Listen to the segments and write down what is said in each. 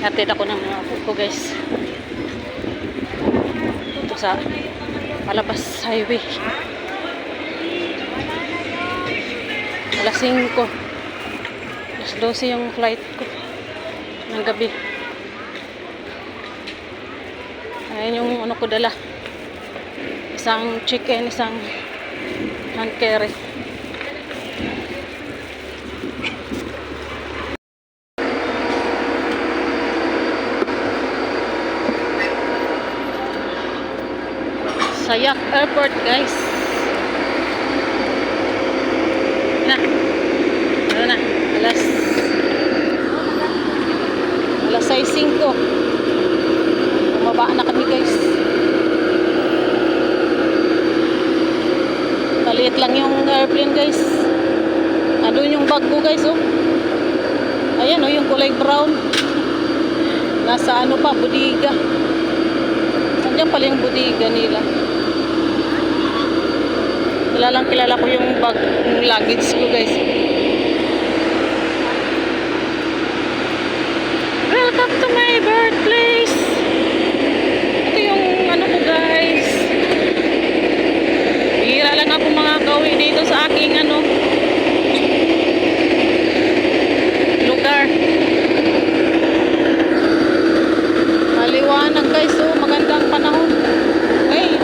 Hatid ako ng mga apo guys. Ito sa Palabas Highway. Alas 5. Alas 12 yung flight ko. Ng gabi. Ayan yung ano ko dala. Isang chicken, isang hand carry. Sayak Airport, guys. Na. Ano na? Alas Alas 6.05. Bumaba na kami, guys. Maliit lang yung airplane, guys. Andun yung bag ko, guys, oh. Ayan, oh, yung kulay brown. Nasa ano pa, budiga. Nandiyan pala yung budiga nila. Kilalang kilala ko yung bag, yung luggage ko guys. Welcome to my birthplace! Ito yung ano ko guys. Bihira lang ako mga kawi dito sa aking ano lugar. Maliwanag guys, oh, magandang panahon. Ay,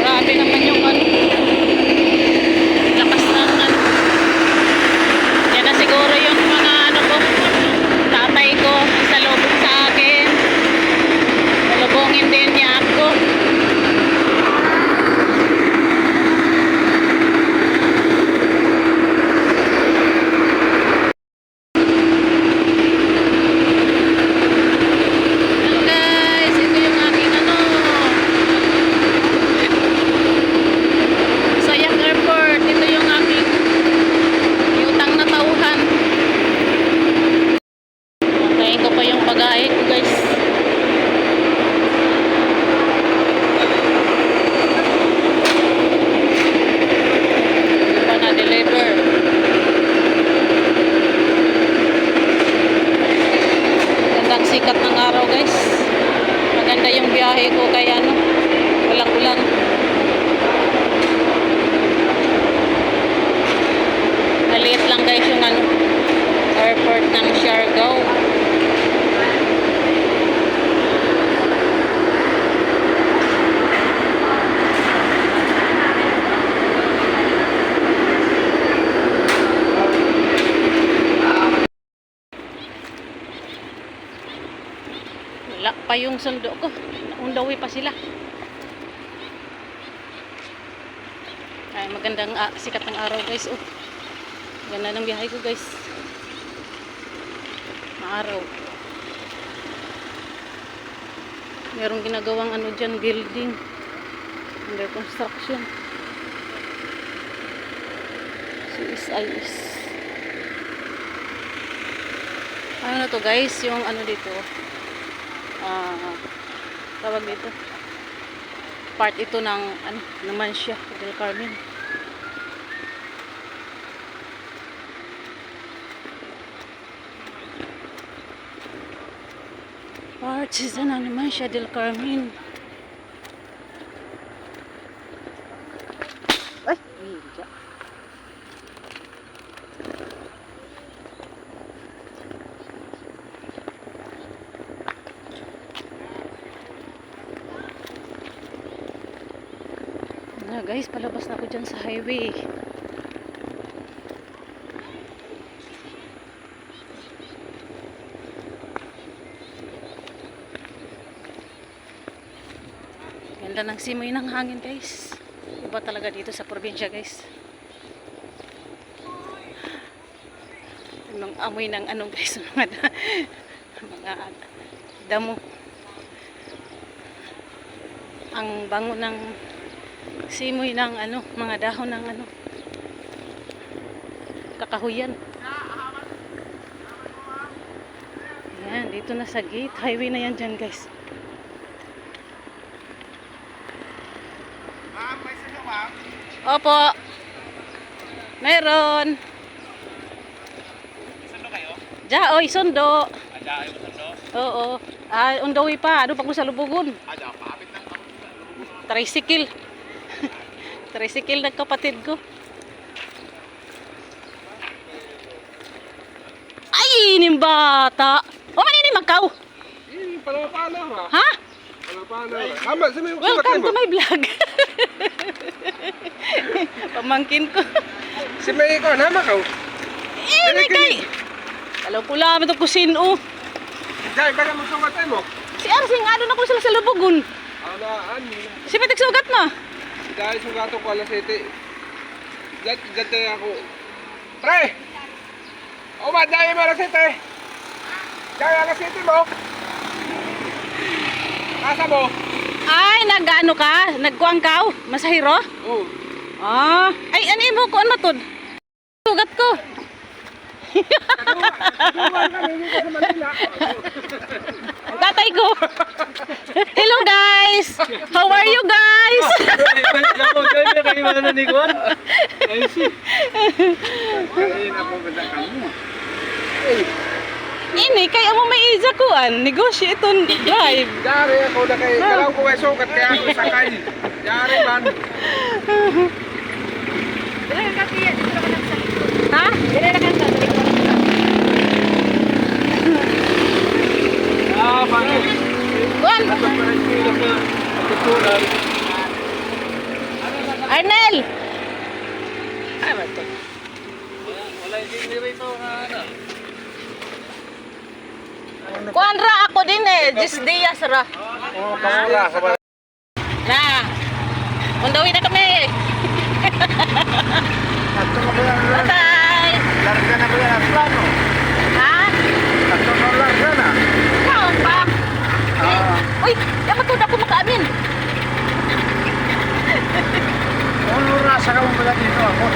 grabe naman yung ano. Lakas ng ano. Yan na siguro yung mga ano ko. Tatay ko, salubong sa akin. Salubongin din niya ako. Hello guys, ito yung aking ano. Sayang Airport, ito yung aking utang na tauhan. Antayin ko pa yung pag-ahe ko guys. Hindi pa na-deliver. Gandang sikat ng araw guys. Maganda yung biyahe ko kaya ano, walang ulan. Maliit lang guys yung ano, airport ng Siargao. Yung sundo ko. Naundawi pa sila. Ay, magandang ah, sikat ng araw guys. Oh. Ganda ng biyahe ko guys. Maaraw. Merong ginagawang ano dyan, building. Under construction. CSIS. Ano na to guys, yung ano dito. Ah, tawag dito. Part ito ng ano, naman siya, Del Carmen. Partisan na naman siya, Del Carmen. Ay, hindi. Na guys, palabas na ako dyan sa highway. Ganda ng simoy ng hangin guys. Iba talaga dito sa probinsya guys. Anong amoy ng ano guys, mga, mga damo. Ang bango ng simoy ng ano, mga dahon ng ano, kakahuyan. Yan, dito na sa gate. Highway na yan dyan guys. Ma'am, may sino ma'am? Opo. Meron. Sino kayo? Ja, oy, sundo. Ada, ayaw mo Oo. Ah, on the way pa. Ano pa ko sa lubugon? Tricycle. Tricycle ng kapatid ko. Ay, ining bata. O, manini magkaw. Eh, pala-pala ha. Ha? Pala-pala. Tama, sa may Welcome to my vlog. Pamangkin ko. Si may ko, nama ka. Eh, may kay. Alam ko lang ito kusino. Dahil, para mo sugat mo. Si Arsing, ano na ko sila sa lubugon. Anaan. Si Petek sugat ma. Dahil sugato ko alas 7. Gat, gat ako. Pre! O ba, dahil mo alas 7. Dahil alas 7 mo. Nasa mo? Ay, nag-ano ka? Nagkuangkaw? Masahiro? Oo. Ah, ay ano mo ko ano tod? Sugat ko. Tuwan kami dito sa Manila. Tatay ko. Hello guys. How are you guys? Ini kay amo may isa ko an negosyo iton drive. Dari ako na kay kalaw ko ay sugat kaya ako sakay. Dari man. din eh, 10 dias ah, ra. Oh, kawala Na. Undawi na kami. Tatlo? Bye. Larga na ba yan? Ha? Tatlo na larga na. Kaon ba? Ah. Uy, dapat ko na kumakaamin. Ulo na sa kamumbala dito ako.